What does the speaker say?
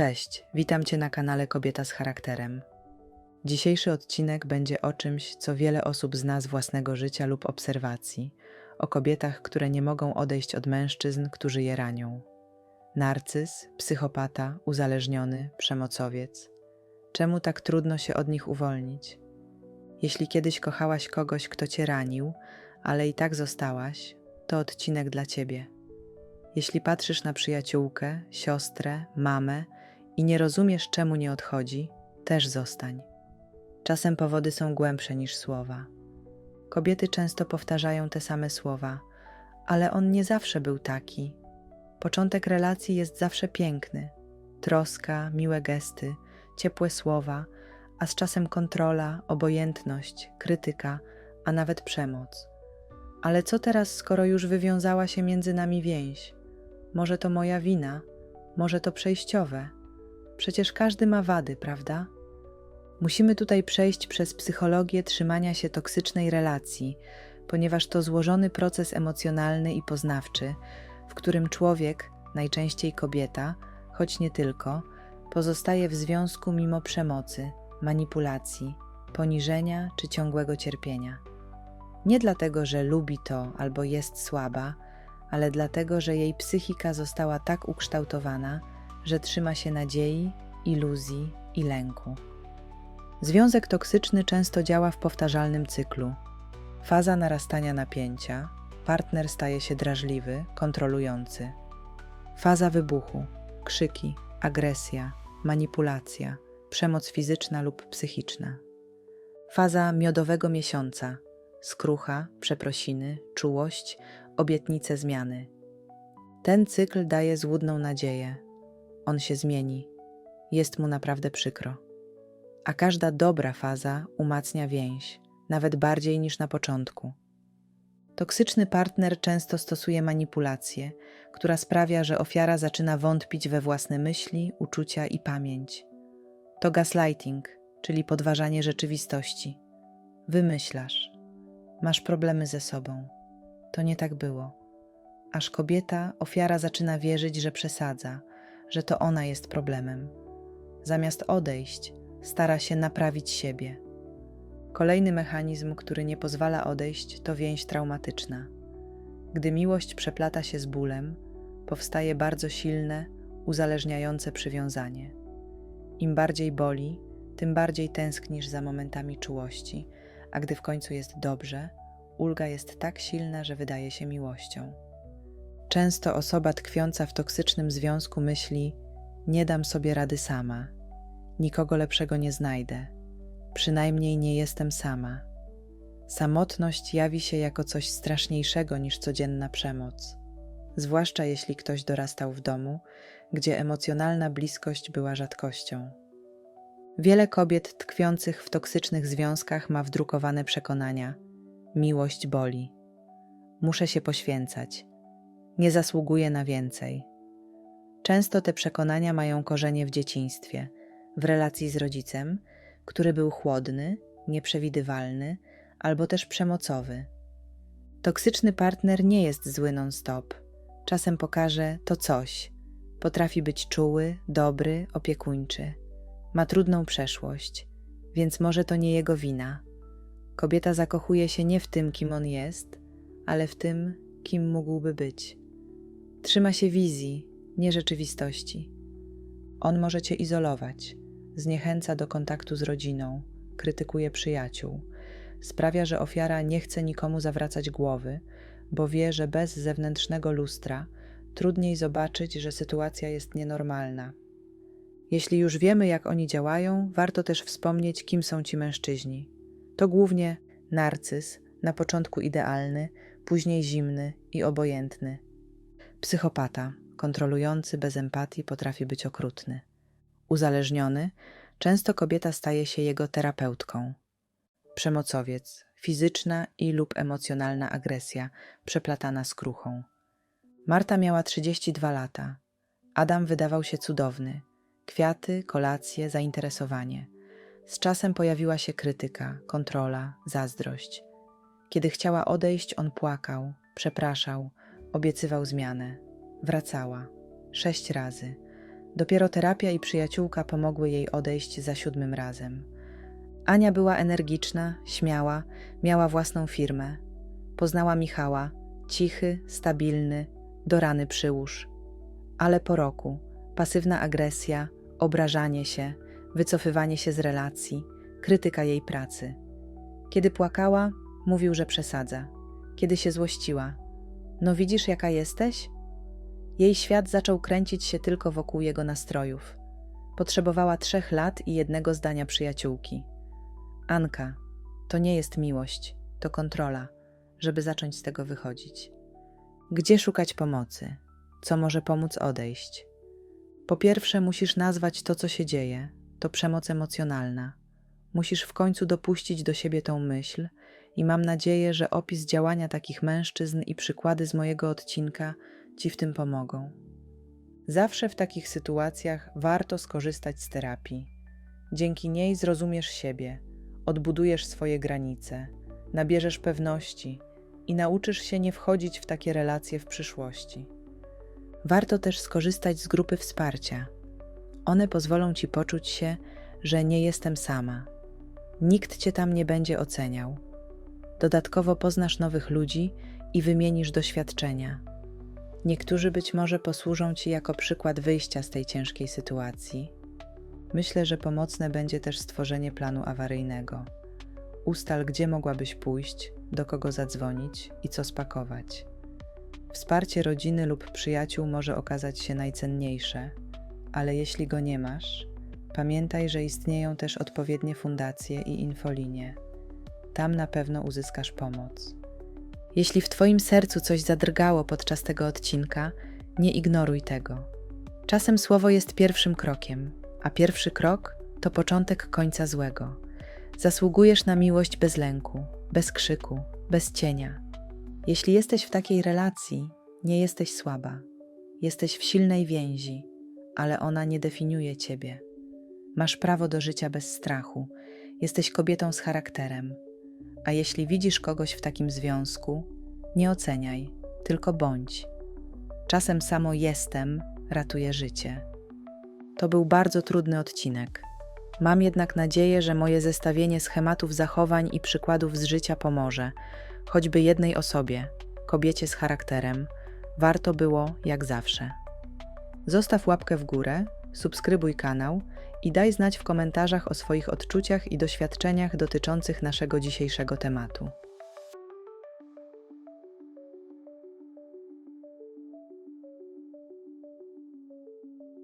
Cześć, witam Cię na kanale Kobieta z charakterem. Dzisiejszy odcinek będzie o czymś, co wiele osób zna z własnego życia lub obserwacji, o kobietach, które nie mogą odejść od mężczyzn, którzy je ranią. Narcyz, psychopata, uzależniony, przemocowiec. Czemu tak trudno się od nich uwolnić? Jeśli kiedyś kochałaś kogoś, kto Cię ranił, ale i tak zostałaś, to odcinek dla Ciebie. Jeśli patrzysz na przyjaciółkę, siostrę, mamę i nie rozumiesz, czemu nie odchodzi, też zostań. Czasem powody są głębsze niż słowa. Kobiety często powtarzają te same słowa, ale on nie zawsze był taki. Początek relacji jest zawsze piękny. Troska, miłe gesty, ciepłe słowa, a z czasem kontrola, obojętność, krytyka, a nawet przemoc. Ale co teraz, skoro już wywiązała się między nami więź? Może to moja wina, może to przejściowe. Przecież każdy ma wady, prawda? Musimy tutaj przejść przez psychologię trzymania się toksycznej relacji, ponieważ to złożony proces emocjonalny i poznawczy, w którym człowiek, najczęściej kobieta, choć nie tylko, pozostaje w związku mimo przemocy, manipulacji, poniżenia czy ciągłego cierpienia. Nie dlatego, że lubi to albo jest słaba, ale dlatego, że jej psychika została tak ukształtowana, że trzyma się nadziei, iluzji i lęku. Związek toksyczny często działa w powtarzalnym cyklu. Faza narastania napięcia, partner staje się drażliwy, kontrolujący. Faza wybuchu, krzyki, agresja, manipulacja, przemoc fizyczna lub psychiczna. Faza miodowego miesiąca, skrucha, przeprosiny, czułość, obietnice zmiany. Ten cykl daje złudną nadzieję. On się zmieni. Jest mu naprawdę przykro. A każda dobra faza umacnia więź, nawet bardziej niż na początku. Toksyczny partner często stosuje manipulację, która sprawia, że ofiara zaczyna wątpić we własne myśli, uczucia i pamięć. To gaslighting, czyli podważanie rzeczywistości. Wymyślasz. Masz problemy ze sobą. To nie tak było. Aż kobieta, ofiara zaczyna wierzyć, że przesadza, że to ona jest problemem. Zamiast odejść, stara się naprawić siebie. Kolejny mechanizm, który nie pozwala odejść, to więź traumatyczna. Gdy miłość przeplata się z bólem, powstaje bardzo silne, uzależniające przywiązanie. Im bardziej boli, tym bardziej tęsknisz za momentami czułości, a gdy w końcu jest dobrze, ulga jest tak silna, że wydaje się miłością. Często osoba tkwiąca w toksycznym związku myśli: Nie dam sobie rady sama, nikogo lepszego nie znajdę, przynajmniej nie jestem sama. Samotność jawi się jako coś straszniejszego niż codzienna przemoc, zwłaszcza jeśli ktoś dorastał w domu, gdzie emocjonalna bliskość była rzadkością. Wiele kobiet tkwiących w toksycznych związkach ma wdrukowane przekonania: miłość boli, muszę się poświęcać, nie zasługuję na więcej. Często te przekonania mają korzenie w dzieciństwie, w relacji z rodzicem, który był chłodny, nieprzewidywalny albo też przemocowy. Toksyczny partner nie jest zły non-stop. Czasem pokaże to coś. Potrafi być czuły, dobry, opiekuńczy. Ma trudną przeszłość, więc może to nie jego wina. Kobieta zakochuje się nie w tym, kim on jest, ale w tym, kim mógłby być. Trzyma się wizji, nie rzeczywistości. On może cię izolować, zniechęca do kontaktu z rodziną, krytykuje przyjaciół, sprawia, że ofiara nie chce nikomu zawracać głowy, bo wie, że bez zewnętrznego lustra trudniej zobaczyć, że sytuacja jest nienormalna. Jeśli już wiemy, jak oni działają, warto też wspomnieć, kim są ci mężczyźni. To głównie narcyz, na początku idealny, później zimny i obojętny. Psychopata, kontrolujący bez empatii, potrafi być okrutny. Uzależniony, często kobieta staje się jego terapeutką. Przemocowiec, fizyczna i lub emocjonalna agresja, przeplatana z kruchą. Marta miała 32 lata. Adam wydawał się cudowny. Kwiaty, kolacje, zainteresowanie. Z czasem pojawiła się krytyka, kontrola, zazdrość. Kiedy chciała odejść, on płakał, przepraszał, obiecywał zmianę. Wracała. Sześć razy. Dopiero terapia i przyjaciółka pomogły jej odejść za siódmym razem. Ania była energiczna, śmiała, miała własną firmę. Poznała Michała, cichy, stabilny, do rany przyłóż. Ale po roku pasywna agresja, obrażanie się, wycofywanie się z relacji, krytyka jej pracy. Kiedy płakała, mówił, że przesadza. Kiedy się złościła, no widzisz, jaka jesteś? Jej świat zaczął kręcić się tylko wokół jego nastrojów. Potrzebowała trzech lat i jednego zdania przyjaciółki. Anka, to nie jest miłość, to kontrola, żeby zacząć z tego wychodzić. Gdzie szukać pomocy? Co może pomóc odejść? Po pierwsze, musisz nazwać to, co się dzieje. To przemoc emocjonalna. Musisz w końcu dopuścić do siebie tą myśl, i mam nadzieję, że opis działania takich mężczyzn i przykłady z mojego odcinka Ci w tym pomogą. Zawsze w takich sytuacjach warto skorzystać z terapii. Dzięki niej zrozumiesz siebie, odbudujesz swoje granice, nabierzesz pewności i nauczysz się nie wchodzić w takie relacje w przyszłości. Warto też skorzystać z grupy wsparcia. One pozwolą ci poczuć się, że nie jestem sama. Nikt cię tam nie będzie oceniał. Dodatkowo poznasz nowych ludzi i wymienisz doświadczenia. Niektórzy być może posłużą ci jako przykład wyjścia z tej ciężkiej sytuacji. Myślę, że pomocne będzie też stworzenie planu awaryjnego. Ustal, gdzie mogłabyś pójść, do kogo zadzwonić i co spakować. Wsparcie rodziny lub przyjaciół może okazać się najcenniejsze, ale jeśli go nie masz, pamiętaj, że istnieją też odpowiednie fundacje i infolinie. Tam na pewno uzyskasz pomoc. Jeśli w Twoim sercu coś zadrgało podczas tego odcinka, nie ignoruj tego. Czasem słowo jest pierwszym krokiem, a pierwszy krok to początek końca złego. Zasługujesz na miłość bez lęku, bez krzyku, bez cienia. Jeśli jesteś w takiej relacji, nie jesteś słaba. Jesteś w silnej więzi, ale ona nie definiuje ciebie. Masz prawo do życia bez strachu. Jesteś kobietą z charakterem. A jeśli widzisz kogoś w takim związku, nie oceniaj, tylko bądź. Czasem samo jestem ratuje życie. To był bardzo trudny odcinek. Mam jednak nadzieję, że moje zestawienie schematów zachowań i przykładów z życia pomoże, choćby jednej osobie, kobiecie z charakterem. Warto było jak zawsze. Zostaw łapkę w górę, subskrybuj kanał i daj znać w komentarzach o swoich odczuciach i doświadczeniach dotyczących naszego dzisiejszego tematu.